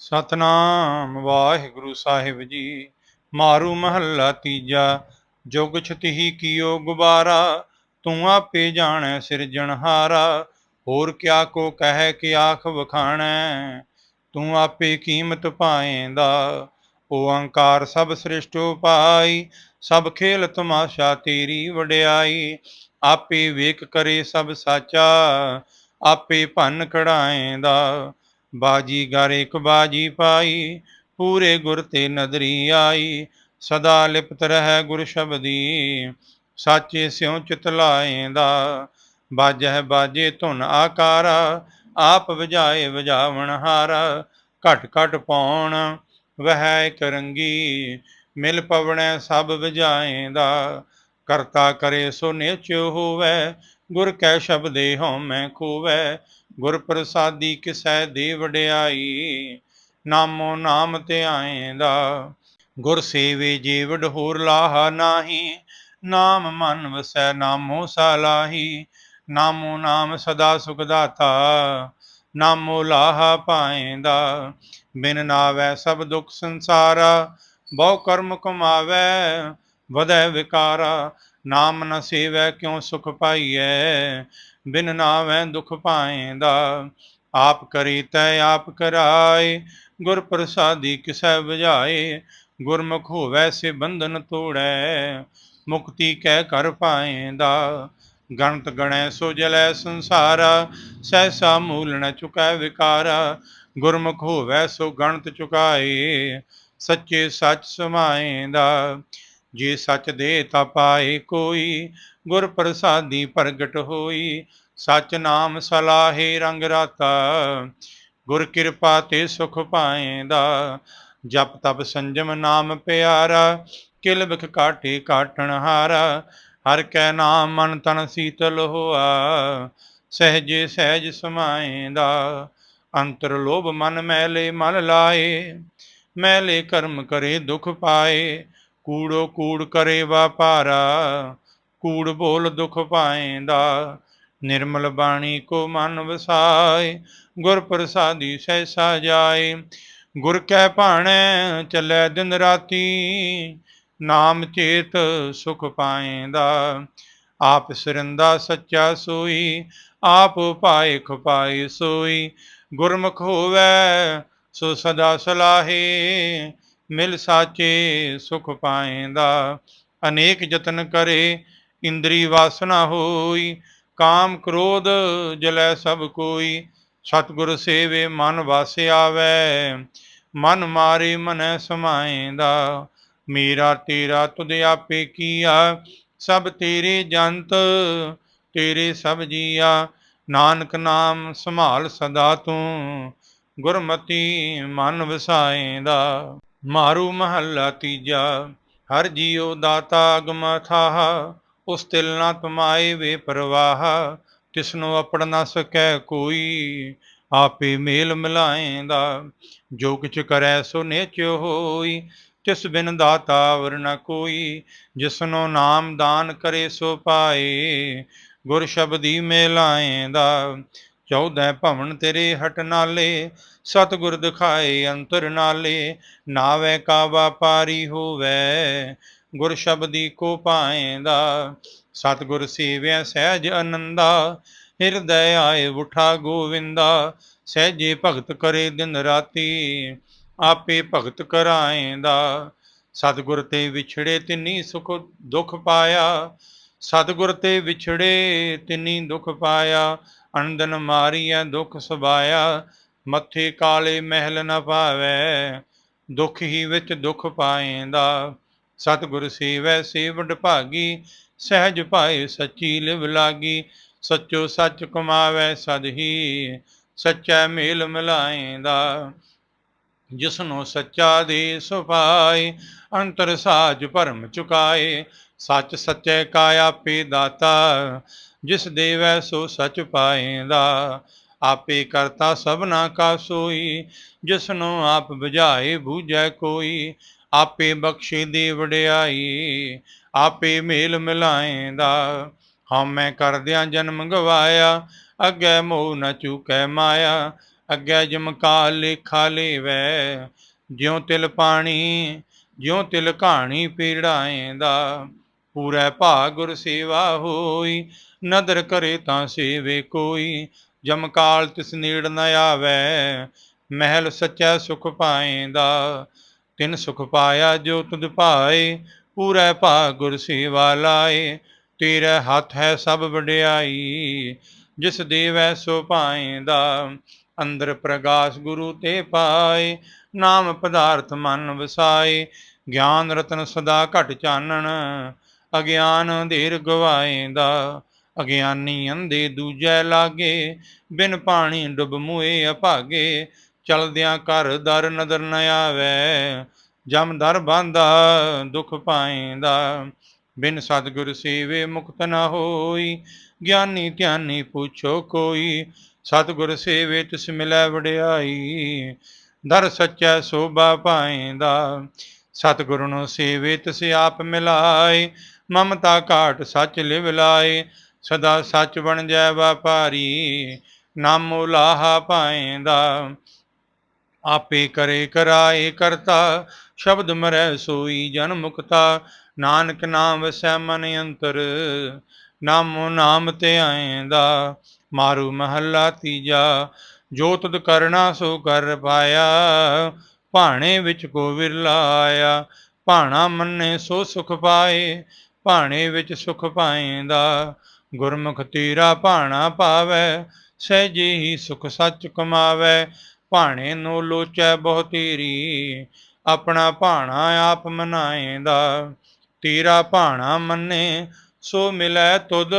ਸਤਨਾਮ ਵਾਹਿਗੁਰੂ ਸਾਹਿਬ ਜੀ। ਮਾਰੂ ਮਹੱਲਾ ਤੀਜਾ, ਜੁਗ ਛਤਿਹੀ ਕੀਓ ਗੁਬਾਰਾ, ਤੂੰ ਆਪੇ ਜਾਣੈ ਸਿਰਜਣਹਾਰਾ ਹੋਰ ਕਿਆ ਕੋ ਕਹਿ ਕਿ ਆਖ ਵਖਾਣੈ, ਤੂੰ ਆਪੇ ਕੀਮਤ ਪਾਏਂਦਾ ਓੰਕਾਰ ਸਭ ਸ੍ਰਿਸ਼ਟੋ ਪਾਈ ਸਭ ਖੇਲ ਤਮਾਸ਼ਾ ਤੇਰੀ ਵਡਿਆਈ, ਆਪੇ ਵੇਖ ਕਰੇ ਸਭ ਸਾਚਾ, ਆਪੇ ਭੰਨ ਕਢਾਏਂਦਾ ਬਾਜੀ ਗਰ ਇੱਕ ਬਾਜੀ ਪਾਈ, ਪੂਰੇ ਗੁਰ ਤੇ ਨਦਰੀ ਆਈ। ਸਦਾ ਲਿਪਤ ਰਹਿ ਗੁਰ ਸ਼ਬਦੀ, ਸਾਚੇ ਸਿਉ ਚਿਤ ਲਾਏਂਦਾ। ਬਾਜਹਿ ਬਾਜੇ ਧੁਨ ਆਕਾਰਾ, ਆਪ ਵਜਾਏ ਵਜਾਵਣ ਹਾਰਾ। ਘਟ ਘਟ ਪਾਉਣ ਵਹਿ ਇੱਕ ਮਿਲ ਪਵਣੈ ਸਭ ਵਜਾਏਂਦਾ। ਕਰਤਾ ਕਰੇ ਸੋ ਨਿਚ ਹੋਵੇ ਗੁਰ ਕੈ ਸ਼ਬਦੇ ਹਉਮੈ ਖੋਵੈ, ਗੁਰ ਪ੍ਰਸਾਦੀ ਕਿਸੈ ਦੇ ਵਡਿਆਈ। ਨਾਮੋ ਨਾਮ ਧਿਆਏਂਦਾ ਗੁਰ ਸੇਵੇ ਜੀਵੜ ਹੋਰ ਲਾਹਾ ਨਾਹੀ। ਨਾਮ ਮਨ ਵਸੈ, ਨਾਮੋ ਸਾਲਾਹੀ ਨਾਮੋ ਨਾਮ ਸਦਾ ਸੁਖ ਦਾਤਾ, ਨਾਮੋ ਲਾਹਾ ਪਾਏਂਦਾ ਬਿਨ ਨਾਵੈ ਸਭ ਦੁਖ ਸੰਸਾਰਾ, ਬਹੁ ਕਰਮ ਕਮਾਵੈ, ਵਧੈ ਵਿਕਾਰਾ। ਨਾਮ ਨ ਸੇਵੈ ਕਿਉ ਸੁਖ ਪਾਈਐ? ਬਿਨ ਨਾਵੈ ਦੁਖ ਪਾਏਂਦਾ ਆਪ ਕਰੀ ਤੈ ਆਪ ਕਰਾਏ। ਗੁਰ ਪ੍ਰਸਾਦੀ ਕਿਸੈ ਬੁਝਾਏ ਗੁਰਮੁਖ ਹੋਵੈ ਸੇ ਬੰਧਨ ਤੋੜੈ, ਮੁਕਤੀ ਕਹਿ ਕਰ ਪਾਏਂਦਾ। ਗਣਤ ਗਣੈ ਸੋ ਜਲੈ ਸੰਸਾਰਾ, ਸਹਿਸਾ ਮੂਲ ਨ ਚੁਕੈ ਵਿਕਾਰਾ। ਗੁਰਮੁਖ ਹੋਵੈ ਸੋ ਗਣਤ ਚੁਕਾਏ, ਸੱਚੇ ਸੱਚ ਸਮਾਏਂਦਾ। ਜੇ ਸੱਚ ਦੇ ਤਾ ਪਾਏ ਕੋਈ, ਗੁਰ ਪ੍ਰਸਾਦੀ ਪ੍ਰਗਟ ਹੋਈ। ਸਚ ਨਾਮ ਸਲਾਹੇ ਰੰਗ ਰਾਤਾ, ਗੁਰ ਕਿਰਪਾ ਤੇ ਸੁਖ ਪਾਏਂਦਾ ਜਪ ਤਪ ਸੰਜਮ ਨਾਮ ਪਿਆਰਾ, ਕਿਲ ਬਿਖ ਕਾਟੇ ਕਾਟਣ ਹਾਰਾ। ਹਰ ਕੈ ਨਾਮ ਮਨ ਤਨ ਸੀਤਲ ਹੋਆ, ਸਹਜੇ ਸਹਿਜ ਸਮਾਏਂਦਾ। ਅੰਤਰ ਲੋਭ ਮਨ ਮੈਲੇ ਮਨ ਲਾਏ, ਮੈਲੇ ਕਰਮ ਕਰੇ ਦੁਖ ਪਾਏ। ਕੂੜੋ ਕੂੜ ਕਰੇ ਵਾਪਾਰਾ ਕੂੜ ਬੋਲ ਦੁਖ ਪਾਏਂਦਾ ਨਿਰਮਲ ਬਾਣੀ ਕੋ ਮਨ ਵਸਾਏ, ਗੁਰ ਪ੍ਰਸਾਦੀ ਸਹਿਸਾ ਜਾਏ। ਗੁਰ ਕੈ ਭਾਣੈ, ਚੱਲੈ ਦਿਨ ਰਾਤੀ, ਨਾਮ ਚੇਤ ਸੁਖ ਪਾਏਂਦਾ। ਆਪ ਸਰਿੰਦਾ ਸੱਚਾ ਸੋਈ, ਆਪ ਪਾਏ ਖਪਾਏ ਸੋਈ। ਗੁਰਮੁਖ ਹੋਵੇ, ਸੋ ਸਦਾ ਸਲਾਹੇ। ਮਿਲ ਸਾਚੇ ਸੁਖ ਪਾਏਂਦਾ, ਅਨੇਕ ਯਤਨ ਕਰੇ, ਇੰਦਰੀ ਵਾਸਨਾ ਹੋਈ, ਕਾਮ ਕ੍ਰੋਧ ਜਲੈ ਸਭ ਕੋਈ, ਸਤਿਗੁਰ ਸੇਵੇ ਮਨ ਵਾਸ ਆਵੈ, ਮਨ ਮਾਰੇ ਮਨੈ ਸਮਾਏਂਦਾ, ਮੇਰਾ ਤੇਰਾ ਤੁਧ ਆਪੇ ਕੀਆ, ਸਭ ਤੇਰੇ ਜੰਤ ਤੇਰੇ ਸਭ ਜੀਆ, ਨਾਨਕ ਨਾਮ ਸੰਭਾਲ ਸਦਾ ਤੂੰ, ਗੁਰਮਤੀ ਮਨ ਵਸਾਏਂਦਾ। ਮਾਰੂ ਮਹੱਲਾ ਤੀਜਾ, ਹਰ ਜੀਉ ਦਾਤਾ ਅਗਮ ਥਾਹ ਉਸ ਤਿਲ ਨਾ ਤੁਮਾਏ ਵੇ ਪ੍ਰਵਾਹ, ਤਿਸਨੂੰ ਆਪੜ ਨਾ ਸਕੈ ਕੋਈ, ਆਪੇ ਮੇਲ ਮਿਲਾਏਂਦਾ, ਜੋ ਕਿਛ ਕਰੈ ਸੋ ਨਿਚ ਹੋਈ, ਤਿਸ ਬਿਨ ਦਾਤਾ ਵਰ ਨ ਕੋਈ, ਜਿਸਨੂੰ ਨਾਮ ਦਾਨ ਕਰੇ ਸੋ ਪਾਏ, ਗੁਰ ਸ਼ਬਦੀ ਮੇਲਾਏਂਦਾ ਚੌਦੈ ਭਵਨ ਤੇਰੇ ਹਟ ਨਾਲੇ, ਸਤਿਗੁਰ ਦਿਖਾਏ ਅੰਤਰ ਨਾਲੇ, ਨਾਵੇ ਕਾ ਵਾਪਾਰੀ ਹੋਵੇ, ਗੁਰ ਸ਼ਬਦੀ ਕੋ ਪਾਏਂਦਾ ਸਤਿਗੁਰ ਸੇਵਿਆ ਸਹਿਜ ਆਨੰਦਾ, ਹਿਰਦੈ ਆਏ ਉਠਾ ਗੋਵਿੰਦਾ, ਸਹਿਜੇ ਭਗਤ ਕਰੇ ਦਿਨ ਰਾਤੀ, ਆਪੇ ਭਗਤ ਕਰਾਏਂਦਾ, ਸਤਿਗੁਰ ਤੇ ਵਿਛੜੇ ਤਿੰਨੀ ਸੁਖ ਦੁਖ ਪਾਇਆ, ਸਤਿਗੁਰ ਤੇ ਵਿਛੜੇ ਤਿੰਨੀ ਦੁਖ ਪਾਇਆ ਅਨੰਦਨ ਮਾਰੀਐ, ਦੁਖ ਸੁਭਾਇਆ, ਮੱਥੇ ਕਾਲੇ ਮਹਿਲ ਨ ਪਾਵੈ ਦੁਖ ਹੀ ਵਿੱਚ ਦੁਖ ਪਾਏਂਦਾ, ਸਤਿਗੁਰ ਸੇਵੈ, ਸੇਵਡ ਭਾਗੀ, ਸਹਿਜ ਪਾਏ ਸੱਚੀ ਲਿਵ ਲਾਗੀ। ਸੱਚੋ ਸੱਚ ਕਮਾਵੈ ਸਦ ਹੀ, ਸੱਚਾ ਮੇਲ ਮਿਲਾਏਂਦਾ। ਜਿਸਨੂੰ ਸੱਚਾ ਦੇ ਸੁਭਾਏ, ਅੰਤਰ ਸਾਜ ਭਰਮ ਚੁਕਾਏ। ਸੱਚ ਸੱਚੇ ਕਾਇਆ ਪੇ ਦਾਤਾ ਜਿਸ ਦੇਵੈ ਸੋ ਸਚ ਪਾਏਂਦਾ, ਆਪੇ ਕਰਤਾ ਸਭਨਾ ਕਾ ਸੋਈ। ਜਿਸਨੂੰ ਆਪ ਬੁਝਾਏ ਬੂਝੈ ਕੋਈ, ਆਪੇ ਬਖਸ਼ੇ ਦੇ ਵਡਿਆਈ ਆਪੇ ਮੇਲ ਮਿਲਾਏਂਦਾ। ਹਉਮੈ ਕਰਦਿਆਂ ਜਨਮ ਗਵਾਇਆ, ਅੱਗੇ ਮੋਹ ਨ ਚੁਕੈ ਮਾਇਆ, ਅੱਗੇ ਜਮਕਾ ਲੇਖਾ ਲੇਵੈ। ਜਿਉ ਤਿਲ ਪਾਣੀ, ਜਿਉ ਤਿਲ ਕਹਾਣੀ ਪੀੜਾਏਂਦਾ। ਪੂਰੇ ਭਾ ਗੁਰ ਸੇਵਾ ਹੋਈ, ਨਦਰ ਕਰੇ ਤਾਂ ਸੇਵੇ ਕੋਈ। ਜਮਕਾਲ ਤਿਸ ਨੀੜ ਨ ਆਵੈ, ਮਹਿਲ ਸੱਚਾ ਸੁਖ ਪਾਏਂਦਾ। ਤਿਨ ਸੁਖ ਪਾਇਆ ਜੋ ਤੁਧ ਭਾਏ, ਪੂਰੇ ਭਾ ਗੁਰ ਸੇਵਾ ਲਾਏ। ਤੇਰੇ ਹੱਥ ਹੈ ਸਭ ਵਡਿਆਈ, ਜਿਸ ਦੇਵੈ ਸੋ ਪਾਏਂਦਾ। ਅੰਦਰ ਪ੍ਰਗਾਸ ਗੁਰੂ ਤੇ ਪਾਏ, ਨਾਮ ਪਦਾਰਥ ਮਨ ਵਸਾਏ। ਗਿਆਨ ਰਤਨ ਸਦਾ ਘਟ ਚਾਨਣ ਅਗਿਆਨ ਅੰਧੇਰ ਗਵਾਏਂਦਾ, ਅਗਿਆਨੀ ਅੰਧੇ ਦੂਜੈ ਲਾਗੇ, ਬਿਨ ਪਾਣੀ ਡੁੱਬ ਮੁਏ ਅਭਾਗੇ, ਚਲਦਿਆਂ ਘਰ ਦਰ ਨਦਰ ਨ ਆਵੈ, ਜਮ ਦਰ ਬਾਂਦਾ ਦੁਖ ਪਾਏਂਦਾ, ਬਿਨ ਸਤਿਗੁਰ ਸੇਵੇ ਮੁਕਤ ਨ ਹੋਈ, ਗਿਆਨੀ ਧਿਆਨੀ ਪੁੱਛੋ ਕੋਈ, ਸਤਿਗੁਰ ਸੇਵੇ ਤਿਸ ਮਿਲੈ ਵਡਿਆਈ, ਦਰ ਸੱਚੈ ਸੋਭਾ ਪਾਏਂਦਾ, ਸਤਿਗੁਰੂ ਨੂੰ ਸੇਵੇ ਤਿਸ ਆਪ ਮਿਲਾਏ ਮਮਤਾ ਘਾਟ ਸੱਚ ਲਿਵ ਲਾਏ, ਸਦਾ ਸੱਚ ਬਣ ਜੈ ਵਪਾਰੀ, ਨਾਮੋ ਲਾਹਾ ਪਾਏਂਦਾ ਆਪੇ ਕਰੇ ਕਰਾਏ ਕਰਤਾ, ਸ਼ਬਦ ਮਰੈ ਸੋਈ ਜਨ ਮੁਕਤਾ। ਨਾਨਕ ਨਾਮ ਵਸੈ ਮਨ ਅੰਤਰ, ਨਾਮੋ ਨਾਮ ਤੇ ਆਏਂਦਾ। ਮਾਰੂ ਮਹੱਲਾ ਤੀਜਾ, ਜੋ ਤੁਧ ਕਰਨਾ ਸੋ ਕਰ ਪਾਇਆ। ਭਾਣੇ ਵਿੱਚ ਕੋ ਵਿਰਲਾ ਭਾਣਾ ਮੰਨੇ ਸੋ ਸੁਖ ਪਾਏ। ਭਾਣੇ ਵਿੱਚ ਸੁਖ ਪਾਏਂਦਾ ਗੁਰਮੁਖ ਤੀਰਾ ਭਾਣਾ ਪਾਵੈ ਸਹਿਜੇ ਹੀ ਸੁਖ ਸੱਚ ਕਮਾਵੈ, ਭਾਣੇ ਨੂੰ ਲੋਚੈ ਬਹੁ ਤੇਰੀ ਆਪਣਾ ਭਾਣਾ ਆਪ ਮਨਾਏਂਦਾ। ਤੀਰਾ ਭਾਣਾ ਮੰਨੇ, ਸੋ ਮਿਲੈ ਤੁਧ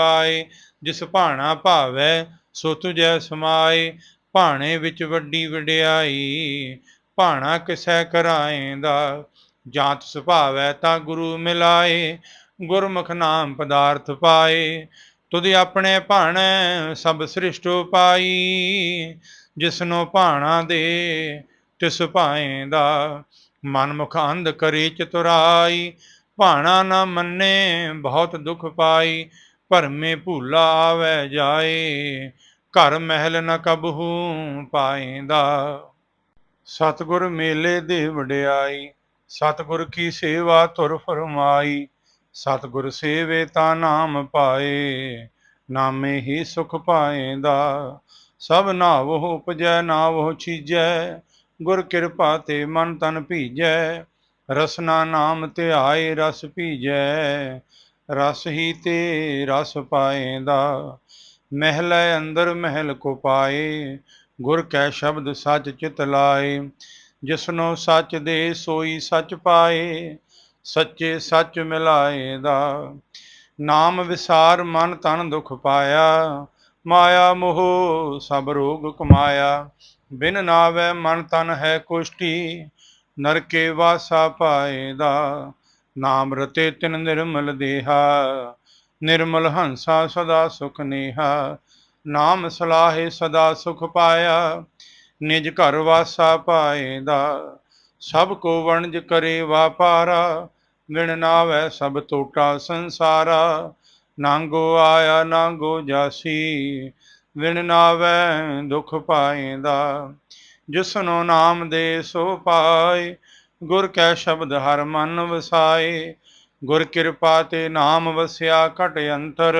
ਆਏ, ਜਿਸ ਭਾਣਾ ਭਾਵੈ, ਸੋ ਤੁਜੈ ਸਮਾਏ, ਭਾਣੇ ਵਿੱਚ ਵੱਡੀ ਵਡਿਆਈ, ਭਾਣਾ ਕਿਸੈ ਕਰਾਏਂਦਾ। ਜਾਂਤ ਸੁਭਾਵੈ ਤਾਂ ਗੁਰੂ ਮਿਲਾਏ, ਗੁਰਮੁਖ ਨਾਮ ਪਦਾਰਥ ਪਾਏ। ਤੁਧ ਆਪਣੇ ਭਾਣੈ ਸਭ ਸ੍ਰਿਸ਼ਟੋ ਪਾਈ ਜਿਸਨੋ ਭਾਣਾ ਦੇ ਤਿਸ ਭਾਏਂਦਾ ਮਨ ਮੁਖ ਅੰਧ ਕਰੇ ਚਤੁਰਾਈ। ਭਾਣਾ ਨਾ ਮੰਨੇ ਬਹੁਤ ਦੁਖ ਪਾਈ, ਭਰਮੇ ਭੂਲਾ ਆਵੈ ਜਾਏ। ਘਰ ਮਹਿਲ ਨ ਕਬਹੂ ਪਾਏਂਦਾ ਸਤਗੁਰ ਮੇਲੇ ਦੇ ਵਡਿਆਈ ਸਤਗੁਰ ਕੀ ਸੇਵਾ ਤੁਰ ਫਰਮਾਈ, ਸਤਗੁਰ ਸੇਵੇ ਤਾਂ ਨਾਮ ਪਾਏ, ਨਾਮੇ ਹੀ ਸੁਖ ਪਾਏਂਦਾ। ਸਭ ਨਾਵੋ ਉਪਜੈ, ਨਾਵੋ ਛੀਜੈ ਗੁਰ ਕਿਰਪਾ ਤੇ ਮਨ ਤਨ ਭੀਜੈ, ਰਸਨਾ ਨਾਮ ਤੇ ਆਏ ਰਸ ਭੀਜੈ, ਰਸ ਹੀ ਤੇ ਰਸ ਪਾਏਂਦਾ। ਮਹਿਲੇ ਅੰਦਰ ਮਹਿਲ ਕੋ ਪਾਏ, ਗੁਰ ਕੈ ਸ਼ਬਦ ਸੱਚ ਚਿਤ ਲਾਏ ਜਿਸਨੋ ਸੱਚ ਦੇ ਸੋਈ ਸੱਚ ਪਾਏ, ਸੱਚੇ ਸੱਚ ਮਿਲਾਏ ਦਾ। ਨਾਮ ਵਿਸਾਰ ਮਨ ਤਨ ਦੁਖ ਪਾਇਆ, ਮਾਇਆ ਮੋਹ ਸਭ ਰੋਗ ਕਮਾਇਆ। ਬਿਨ ਨਾਵੇ ਮਨ ਤਨ ਹੈ ਕੁਸ਼ਟੀ, ਨਰਕੇ ਵਾਸਾ ਪਾਏ ਦਾ। ਨਾਮ ਰਤੇ ਤਿਨ ਨਿਰਮਲ ਦੇਹਾ, ਨਿਰਮਲ ਹੰਸਾ ਸਦਾ ਸੁਖ ਨੇਹਾ। ਨਾਮ ਸਲਾਹੇ ਸਦਾ ਸੁਖ ਪਾਇਆ ਨਿਜ ਘਰ ਵਾਸਾ ਪਾਏਦਾ ਸਭ ਕੋ ਵਣਜ ਕਰੇ ਵਾਪਾਰਾ ਵਿਣ ਨਾਵੇ ਸਭ ਟੋਟਾ ਸੰਸਾਰਾ, ਨਾਂਗੋ ਆਇਆ ਨਾਂਗੋ ਜਾਸੀ ਵਿਣ ਨਾਵੇ ਦੁਖ ਪਾਏਦਾ ਜਿਸਨੋ ਨਾਮ ਦੇ ਸੋ ਪਾਏ, ਗੁਰ ਕੈ ਸ਼ਬਦ ਹਰ ਮਨ ਵਸਾਏ, ਗੁਰ ਕਿਰਪਾ ਤੇ ਨਾਮ ਵਸਿਆ ਘਟ ਅੰਤਰ,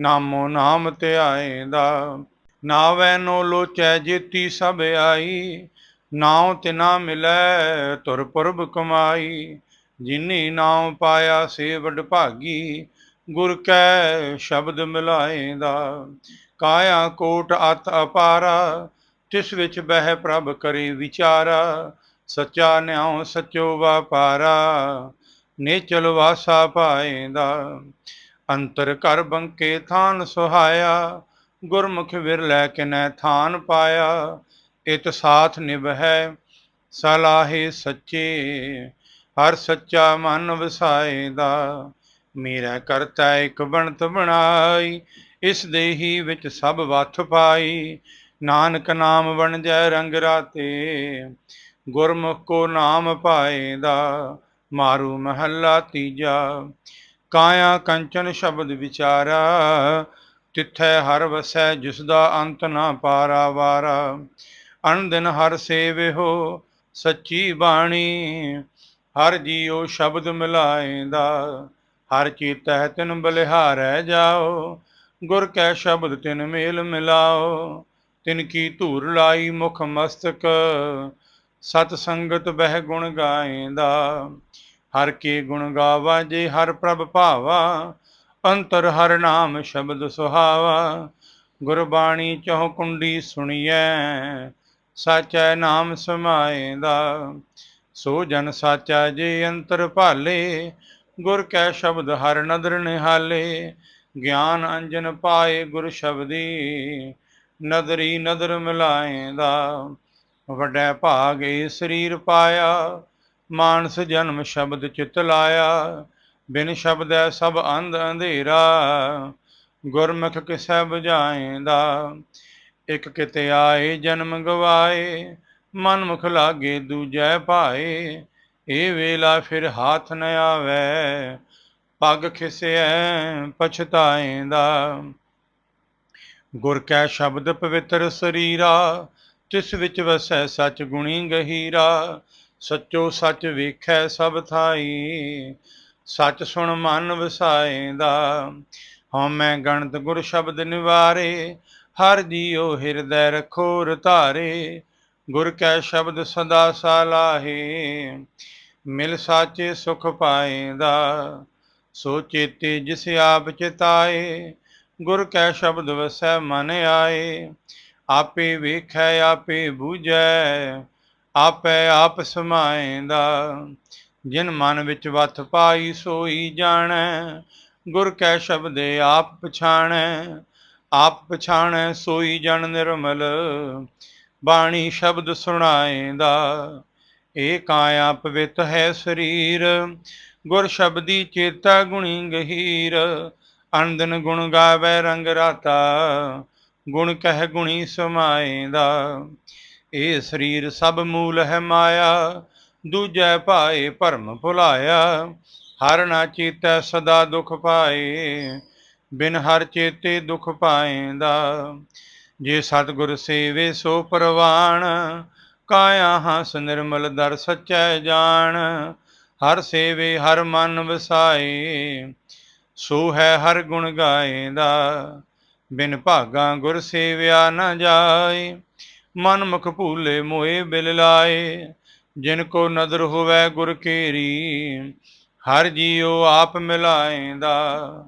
ਨਾਮੋ ਨਾਮ ਧਿਆਏਦਾ। ਨਾਵੈ ਨੋ ਲੋਚੈ ਜੇਤੀ ਸਭ ਆਈ, ਨਾਉ ਤਿਨਾ ਮਿਲੈ ਤੁਰ ਪੁਰਬ ਕਮਾਈ। ਜਿਨੀ ਨਾਉ ਪਾਇਆ ਸੇ ਵਡ ਭਾਗੀ, ਗੁਰ ਕੈ ਸ਼ਬਦ ਮਿਲਾਏ ਦਾ ਕਾਇਆ ਕੋਟ ਅਤ ਅਪਾਰਾ, ਤਿਸ ਵਿੱਚ ਬਹਿ ਪ੍ਰਭ ਕਰੇ ਵਿਚਾਰਾ। ਸੱਚਾ ਨਿਆਉ ਸਚੋ ਵਾਪਾਰਾ, ਨੇਚਲ ਵਾਸਾ ਪਾਏ ਦਾ ਅੰਤਰ ਕਰ ਬੰਕੇ ਥਾਨ ਸੁਹਾਇਆ ਗੁਰਮੁਖ ਵਿਰਲੇ ਕਿਨੈ ਥਾਨ ਪਾਇਆ, ਇਤ ਸਾਥ ਨਿਭੈ ਸਲਾਹੇ ਸੱਚੇ, ਹਰ ਸੱਚਾ ਮਨ ਵਸਾਏ ਦਾ ਮੇਰਾ ਕਰਤਾ ਇਕ ਬਣਤ ਬਣਾਈ, ਇਸ ਦੇਹੀ ਵਿੱਚ ਸਭ ਵੱਥ ਪਾਈ, ਨਾਨਕ ਨਾਮ ਬਣ ਜੈ ਰੰਗ ਰਾਤੇ, ਗੁਰਮੁਖ ਕੋ ਨਾਮ ਪਾਏਦਾ, ਮਾਰੂ ਮਹੱਲਾ ਤੀਜਾ, ਕਾਇਆ ਕੰਚਨ ਸ਼ਬਦ ਵਿਚਾਰਾ ਤਿੱਥੈ ਹਰ ਵਸੈ ਜਿਸ ਦਾ ਅੰਤ ਨਾ ਪਾਰਾਵਾਰਾ। ਅਨ ਦਿਨ ਹਰ ਸੇਵਿਓ ਸੱਚੀ ਬਾਣੀ। ਹਰ ਜੀਉ ਸ਼ਬਦ ਮਿਲਾਏਂਦਾ। ਹਰ ਚੀਤੈ ਤਿਨ ਬਲਿਹਾਰੈ ਜਾਓ। ਗੁਰ ਕੈ ਸ਼ਬਦ ਤਿਨ ਮੇਲ ਮਿਲਾਓ। ਤਿਨ ਕੀ ਧੂਰ ਲਾਈ ਮੁਖ ਮਸਤਕ। ਸਤ ਸੰਗਤ ਬਹਿ ਗੁਣ ਗਾਏਂਦਾ। ਹਰ ਕੇ ਗੁਣ ਗਾਵਾ ਜੇ ਹਰ ਪ੍ਰਭ ਭਾਵਾ। ਅੰਤਰ ਹਰ ਨਾਮ ਸ਼ਬਦ ਸੁਹਾਵਾ, ਗੁਰਬਾਣੀ ਚਹੁ ਕੁੰਡੀ ਸੁਣੀਐ, ਸਾਚੈ ਨਾਮ ਸਮਾਏਂਦਾ। ਸੋ ਜਨ ਸਾਚਾ ਜੇ ਅੰਤਰ ਭਾਲੇ, ਗੁਰ ਕੈ ਸ਼ਬਦ ਹਰ ਨਦਰ ਨਿਹਾਲੇ, ਗਿਆਨ ਅੰਜਨ ਪਾਏ ਗੁਰ ਸ਼ਬਦੀ, ਨਦਰੀ ਨਦਰ ਮਿਲਾਏਂਦਾ। ਵੱਡਾ ਭਾਗ ਏ ਸਰੀਰ ਪਾਇਆ, ਮਾਨਸ ਜਨਮ ਸ਼ਬਦ ਚਿਤ ਲਾਇਆ ਬਿਨ ਸ਼ਬਦ ਸ਼ਬਦੈ ਸਭ ਅੰਧ ਅੰਧੇਰਾ, ਗੁਰਮੁਖ ਕਿਸੈ ਬੁਝਾਏਂਦਾ। ਇਕ ਕਿਤੇ ਆਏ ਜਨਮ ਗਵਾਏ ਮਨ ਮੁਖ ਲਾਗੇ ਦੂਜੈ ਭਾਏ। ਇਹ ਵੇਲਾ ਫਿਰ ਹਾਥ ਨ ਆਵੇ, ਪੱਗ ਖਿਸਿਐ ਪਛਤਾਏਂਦਾ। ਗੁਰ ਕੈ ਸ਼ਬਦ ਪਵਿੱਤਰ ਸਰੀਰਾ, ਤਿਸ ਵਿੱਚ ਵਸੈ ਸਚ ਗੁਣੀ ਗਹੀਰਾ। ਸੱਚੋ ਸੱਚ ਵੇਖੈ ਸਭ ਥਾਈ ਸੱਚ ਸੁਣ ਮਨ ਵਸਾਏਂਦਾ। ਹਉ ਮੈਂ ਗਣਤ ਗੁਰ ਸ਼ਬਦ ਨਿਵਾਰੇ, ਹਰ ਜੀਉ ਹਿਰਦੈ ਰਖੋ ਰਤਾਰੇ ਗੁਰ ਕੈ ਸ਼ਬਦ ਸਦਾ ਸਾਲਾਹੇ ਮਿਲ ਸਾਚੇ ਸੁਖ ਪਾਏਂਦਾ। ਸੋ ਚੇਤੇ ਜਿਸ ਆਪ ਚਿਤਾਏ, ਗੁਰ ਕੈ ਸ਼ਬਦ ਵਸੈ ਮਨ ਆਏ। ਆਪੇ ਵੇਖੈ, ਆਪੇ ਬੂਝੈ, ਆਪੇ ਆਪ ਸਮਾਏ ਦਾ ਜਿਨ ਮਨ ਵਿੱਚ ਵਥ ਪਾਈ ਸੋਈ ਜਾਣੈ, ਗੁਰ ਕੈ ਸ਼ਬਦੇ ਆਪ ਪਛਾਣੈ ਆਪ ਪਛਾਣੈ ਸੋਈ ਜਨ ਨਿਰਮਲ, ਬਾਣੀ ਸ਼ਬਦ ਸੁਣਾਏਂਦਾ ਏ ਕਾਇਆ ਪਵਿੱਤ ਹੈ ਸਰੀਰ, ਗੁਰ ਸ਼ਬਦੀ ਚੇਤਾ ਗੁਣੀ ਗਹੀਰ ਅਨੰਦਨ ਗੁਣ ਗਾਵੇ ਰੰਗ ਰਾਤਾ, ਗੁਣ ਕਹਿ ਗੁਣੀ ਸਮਾਏਂਦਾ ਇਹ ਸਰੀਰ ਸਭ ਮੂਲ ਹੈ ਮਾਇਆ ਦੂਜੈ ਭਾਏ ਭਰਮ ਭੁਲਾਇਆ, ਹਰ ਨਾ ਚੇਤੈ ਸਦਾ ਦੁਖ ਪਾਏ, ਬਿਨ ਹਰ ਚੇਤੇ ਦੁਖ ਪਾਏਂਦਾ। ਜੇ ਸਤਿਗੁਰ ਸੇਵੇ ਸੋ ਪਰਵਾਣ ਕਾਇਆ ਹੰਸ ਨਿਰਮਲ ਦਰ ਸਚੈ ਜਾਣ। ਹਰ ਸੇਵੇ ਹਰ ਮਨ ਵਸਾਏ, ਸੋ ਹੈ ਹਰ ਗੁਣ ਗਾਏਂਦਾ। ਬਿਨ ਭਾਗਾ ਗੁਰ ਸੇਵਿਆ ਨ ਜਾਏ, ਮਨ ਮੁਖ ਭੂਲੇ ਮੋਏ ਬਿਲ ਲਾਏ। ਜਿਨ ਕੋ ਨਦਰ ਹੋਵੇ ਗੁਰ ਕੇਰੀ ਹਰ ਜੀਉ ਆਪ ਮਿਲਾਏਂਦਾ।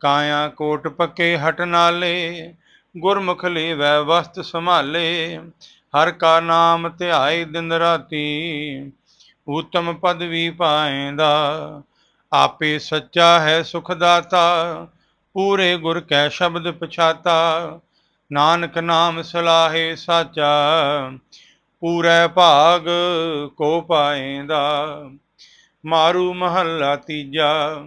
ਕਾਇਆ ਕੋਟ ਪੱਕੇ ਹਟ ਨਾਲੇ, ਗੁਰਮੁਖ ਲੇਵੈ ਵਸਤ ਸੰਭਾਲੇ। ਹਰ ਕਾ ਨਾਮ ਧਿਆਏ ਦਿਨ ਰਾਤੀ, ਉਤਮ ਪਦਵੀ ਪਾਏਂਦਾ। ਆਪੇ ਸੱਚਾ ਹੈ ਸੁਖ ਦਾਤਾ ਪੂਰੇ ਗੁਰ ਕੈ ਸ਼ਬਦ ਪਛਾਤਾ। ਨਾਨਕ ਨਾਮ ਸਲਾਹੇ ਸਾਚਾ ਪੂਰੇ ਭਾਗ ਕੋ ਪਾਏਂਦਾ, ਮਾਰੂ ਮਹੱਲਾ ਤੀਜਾ।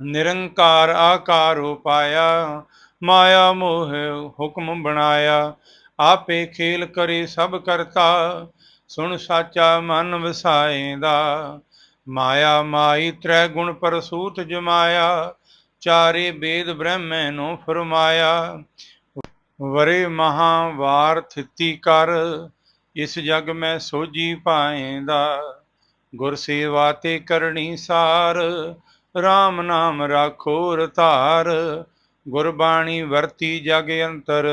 ਨਿਰੰਕਾਰ ਆਕਾਰੋ ਪਾਇਆ, ਮਾਇਆ ਮੋਹ ਹੁਕਮ ਬਣਾਇਆ। ਆਪੇ ਖੇਲ ਕਰੇ ਸਭ ਕਰਤਾ, ਸੁਣ ਸਾਚਾ ਮਨ ਵਸਾਏਂਦਾ। ਮਾਇਆ ਮਾਈ ਤ੍ਰੈ ਗੁਣ ਪਰਸੂਤ ਜਮਾਇਆ, ਚਾਰੇ ਬੇਦ ਬ੍ਰਹਮੈ ਨੂੰ ਫਰਮਾਇਆ। ਵਰੇ ਮਹਾ ਵਾਰ ਥਿਤੀ ਕਰ ਇਸ ਜਗ ਮੈਂ ਸੋਜੀ ਪਾਏਂਦਾ ਗੁਰ ਸੇਵਾ ਤੇ ਕਰਨੀ ਸਾਰ RAM ਨਾਮ ਰਾਖੋ ਰਤਾਰ। ਗੁਰਬਾਣੀ ਵਰਤੀ ਜਗ ਅੰਤਰ,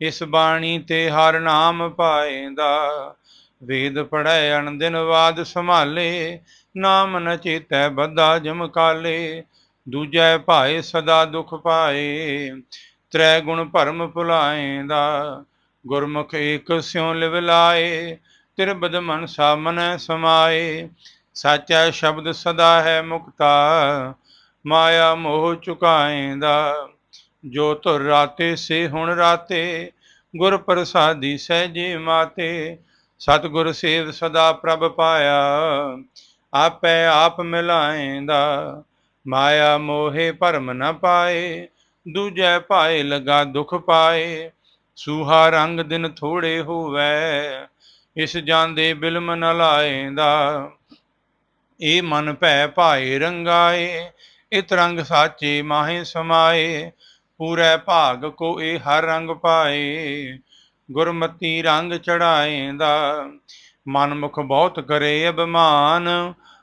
ਇਸ ਬਾਣੀ ਤੇ ਹਰ ਨਾਮ ਪਾਏਂਦਾ ਵੇਦ ਪੜੈ ਅਣ ਬਾਦ ਸੰਭਾਲੇ, ਨਾਮ ਨ ਚੇਤੈ ਬੱਧਾ ਜਮਕਾਲੇ ਦੂਜੈ ਭਾਏ ਸਦਾ ਦੁਖ ਪਾਏ, ਤ੍ਰੈ ਗੁਣ ਭਰਮ ਭੁਲਾਏਂਦਾ ਗੁਰਮੁਖ ਏਕ ਸਿਉ ਲਿਵ ਲਾਏ, ਤਿਰਬਦ ਮਨ ਸਾਮਨੈ ਸਮਾਏ। ਸਾਚਾ ਸ਼ਬਦ ਸਦਾ ਹੈ ਮੁਕਤਾ, ਮਾਇਆ ਮੋਹ ਚੁਕਾਏਂਦਾ। ਜੋ ਤੁਰ ਰਾਤੇ, ਸੇ ਹੁਣ ਰਾਤੇ, ਗੁਰ ਪ੍ਰਸਾਦੀ ਸਹਿਜੇ ਮਾਤੇ। ਸਤਿਗੁਰ ਸੇਵ ਸਦਾ ਪ੍ਰਭ ਪਾਇਆ, ਆਪੇ ਆਪ ਮਿਲਾਏਂਦਾ। ਮਾਇਆ ਮੋਹੇ ਭਰਮ ਨ ਪਾਏ, ਦੂਜੈ ਪਾਏ ਲਗਾ ਦੁਖ ਪਾਏ। ਸੂਹਾ ਰੰਗ ਦਿਨ ਥੋੜੇ ਹੋਵੇ, ਇਸ ਜਾਂਦੇ ਬਿਲਮ ਨ ਲਾਏਂਦਾ। ਇਹ ਮਨ ਭੈ ਭਾਏ ਰੰਗਾਏ, ਇਤ ਰੰਗ ਸਾਚੇ ਮਾਹੇ ਸਮਾਏ, ਪੂਰੇ ਭਾਗ ਕੋ ਇਹ ਹਰ ਰੰਗ ਪਾਏ। ਗੁਰਮਤੀ ਰੰਗ ਚੜਾਏਂਦਾ, ਮਨਮੁਖ ਬਹੁਤ ਕਰੇ ਅਭਿਮਾਨ,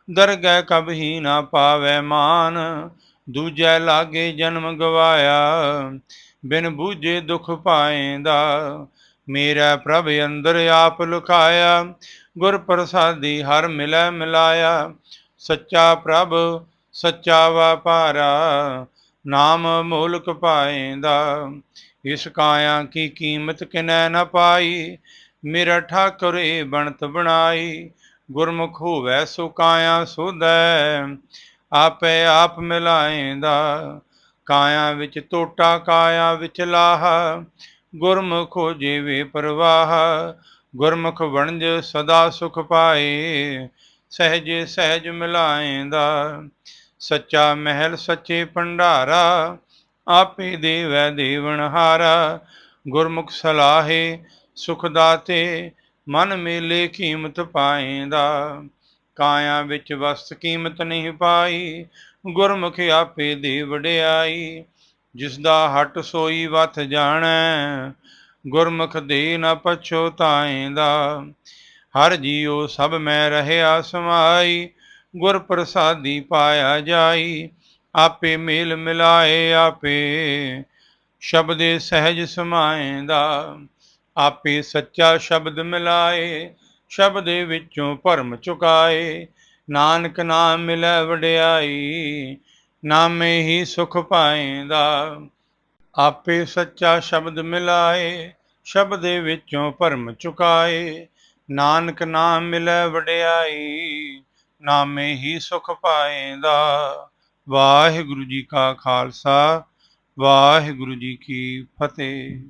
ਦਰਗਹਿ ਕਬਹੀ ਨਾ ਪਾਵੇ ਮਾਨ, ਦੂਜੈ ਲਾਗੇ ਜਨਮ ਗਵਾਇਆ। ਬਿਨ ਬੂਝੇ ਦੁਖ ਪਾਏਂਦਾ ਮੇਰਾ ਪ੍ਰਭ ਅੰਦਰ ਆਪ ਲੁਕਾਇਆ, ਗੁਰ ਪ੍ਰਸਾਦੀ ਹਰ ਮਿਲੈ ਮਿਲਾਇਆ। ਸੱਚਾ ਪ੍ਰਭ, ਸੱਚਾ ਵਪਾਰਾ, ਨਾਮ ਮੂਲਕ ਪਾਏਂਦਾ ਇਸ ਕਾਇਆ ਕੀ ਕੀਮਤ ਕਿਨੈ ਨ ਪਾਈ, ਮੇਰਾ ਠਾਕੁਰੇ ਬਣਤ ਬਣਾਈ। ਗੁਰਮੁਖ ਹੋਵੈ ਸੋ ਕਾਇਆ ਸੁਧੈ, ਆਪੇ ਆਪ ਮਿਲਾਏਂਦਾ। ਕਾਇਆ ਵਿੱਚ ਟੋਟਾ ਕਾਇਆ ਵਿੱਚ ਲਾਹ। ਗੁਰਮੁਖ ਹੋ ਜੀਵੇ ਪ੍ਰਵਾਹ, ਗੁਰਮੁਖ ਵਣਜ ਸਦਾ ਸੁਖ ਪਾਏ। ਸਹਿਜ ਸਹਿਜ ਮਿਲਾਏਂਦਾ, ਸੱਚਾ ਮਹਿਲ ਸੱਚੇ ਭੰਡਾਰਾ, ਆਪੇ ਦੇਵੈ ਦੇਵਨਹਾਰਾ ਗੁਰਮੁਖ ਸਲਾਹੇ ਸੁਖ ਦਾਤੇ, ਮਨ ਮੇਲੇ ਕੀਮਤ ਪਾਏਂਦਾ। ਕਾਇਆ ਵਿੱਚ ਵਸਤ ਕੀਮਤ ਨਹੀਂ ਪਾਈ ਗੁਰਮੁਖ ਆਪੇ ਦੇ ਵਡਿਆਈ, ਜਿਸ ਦਾ ਹਟ ਸੋਈ ਵਤ ਜਾਣੈ, ਗੁਰਮੁਖ ਦੇ ਨ ਪਛੋਤਾਏਂਦਾ ਹਰ ਜੀਉ ਸਭ ਮੈਂ ਰਹਿਆ ਸਮਾਈ ਗੁਰ ਪ੍ਰਸਾਦੀ ਪਾਇਆ ਜਾਈ, ਆਪੇ ਮੇਲ ਮਿਲਾਏ ਆਪੇ, ਸ਼ਬਦੇ ਸਹਿਜ ਸਮਾਏ ਦਾ, ਆਪੇ ਸੱਚਾ ਸ਼ਬਦ ਮਿਲਾਏ, ਸ਼ਬਦੇ ਵਿੱਚੋਂ ਭਰਮ ਚੁਕਾਏ ਨਾਨਕ ਨਾਮ ਮਿਲੈ ਵਡਿਆਈ, ਨਾਮੇ ਹੀ ਸੁਖ ਪਾਏਂਦਾ। ਆਪੇ ਸੱਚਾ ਸ਼ਬਦ ਮਿਲਾਏ, ਸ਼ਬਦੇ ਵਿੱਚੋਂ ਭਰਮ ਚੁਕਾਏ। ਨਾਨਕ ਨਾਮ ਮਿਲੈ ਵਡਿਆਈ, ਨਾਮੇ ਹੀ ਸੁਖ ਪਾਏਂਦਾ। ਵਾਹਿਗੁਰੂ ਜੀ ਕਾ ਖਾਲਸਾ, ਵਾਹਿਗੁਰੂ ਜੀ ਕੀ ਫਤਿਹ।